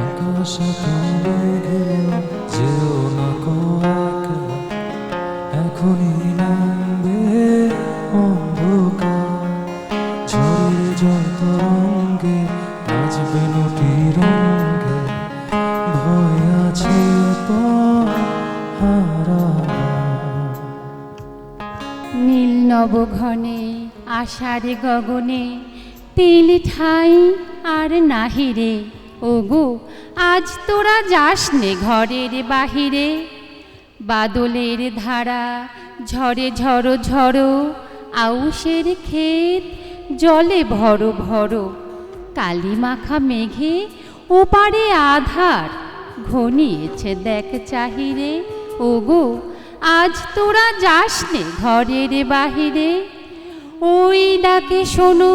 আকাশে তুমি গেলে যেও না কো একা এখনই নামবে অন্ধকার নীল নবঘনে, আষাঢ়ে গগনে তিল ঠাই আর নাহিরে ওগো, আজ তোরা যাস নে ঘরের বাহিরে। বাদলের ধারা ঝরে ঝড়ো ঝড়ো আউশের ক্ষেত জলে ভরো ভরো। কালি মাখা মেঘে ওপারে আধার ঘনিয়েছে দেখ চাহিরে। ওগো, আজ তোরা যাস নে ঘরের বাহিরে। ওই ডাকে শোনো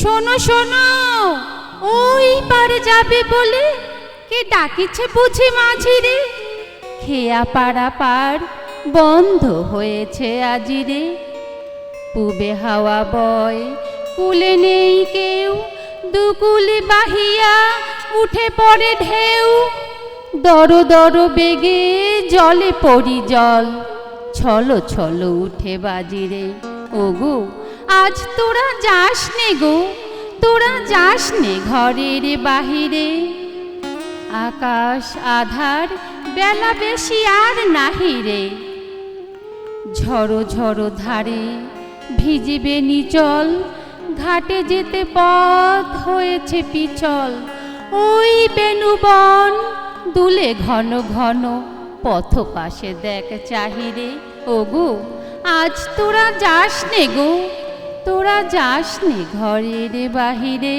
শোনো শোনো, ওই পারে যাবে বলে কে ডাকিছে বুঝি মাঝিরে খেয়া পাড়া পার বন্ধ হয়েছে আজিরে পুবে হাওয়া বয়, কুলে নেই কেউ, দুকুলে বাহিয়া উঠে পড়ে ঢেউ। দর দর বেগে জলে পড়ি জল, ছলো ছলো উঠে বাজিরে ওগো আজ তোরা যাস নে গো, তোরা যাস নে ঘরের বাহিরে। আকাশ আধার বেলা বেশি আর নাহি রে। ঝড়ো ঝড়ো ধারে ভিজিবে নিচল, ঘাটে যেতে পথ হয়েছে পিছল। ওই বেনুবন দুলে ঘন ঘন পথ পাশে দেখ চাহিরে। ওগো, আজ তোরা যাস নে গো তোরা যাস নে ঘরের বাহিরে।